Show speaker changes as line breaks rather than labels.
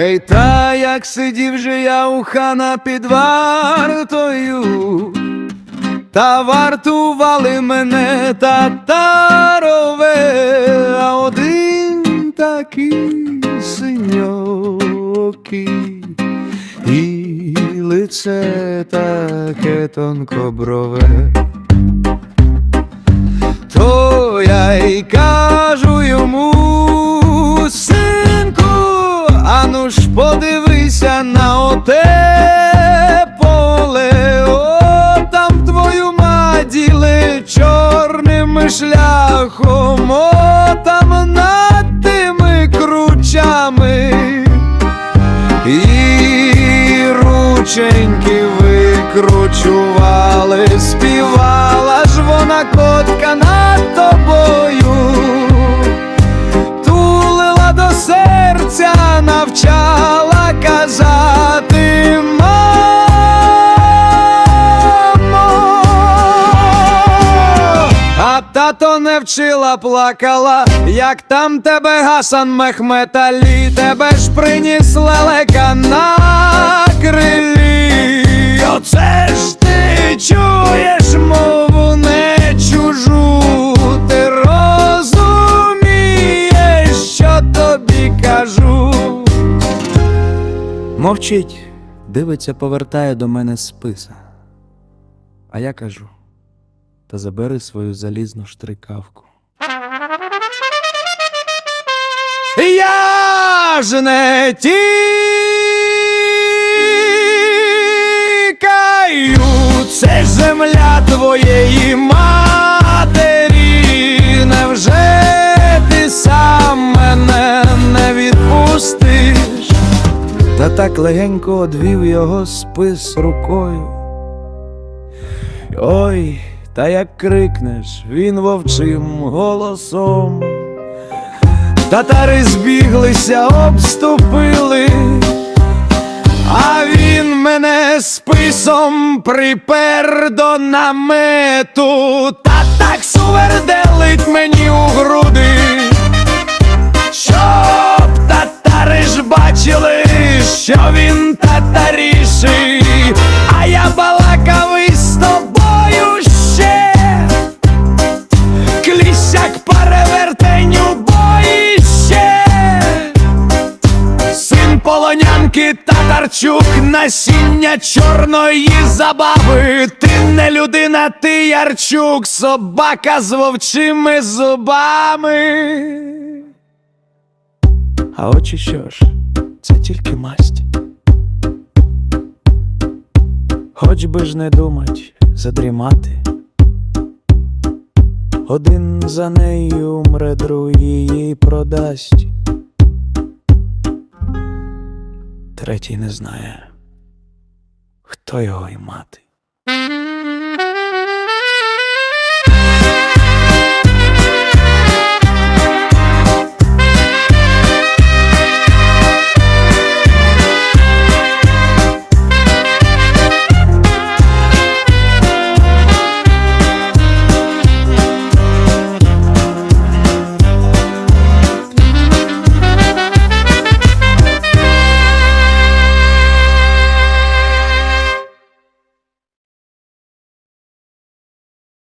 Ей, та як сидів же я у хана під вартою, та вартували мене татарове, а один такий синьокий, і лице таке тонкоброве. То я й оте поле, о, там твою маділи чорним шляхом, о, там над тими кручами. І рученьки викручували, співала ж вона котка вчила, плакала, як там тебе Гасан Мехмед Алі, тебе ж приніс лелека на крилі. Оце ж ти чуєш мову не чужу, ти розумієш, що тобі кажу. Мовчить, дивиться, повертає до мене списа. А я кажу та забери свою залізну штрикавку. Я ж не тікаю, це земля твоєї матері, невже ти сам мене не відпустиш? Та так легенько одвів його спис рукою. Ой, та як крикнеш, він вовчим голосом. Татари збіглися, обступили, а він мене списом припер до намету, та так суверделить полонянки Татарчук, насіння чорної забави. Ти не людина, ти ярчук, собака з вовчими зубами. А очі що ж, це тільки масть. Хоч би ж не думать задрімати. Один за нею умре, другий її продасть. Третій не знає, хто його й мати.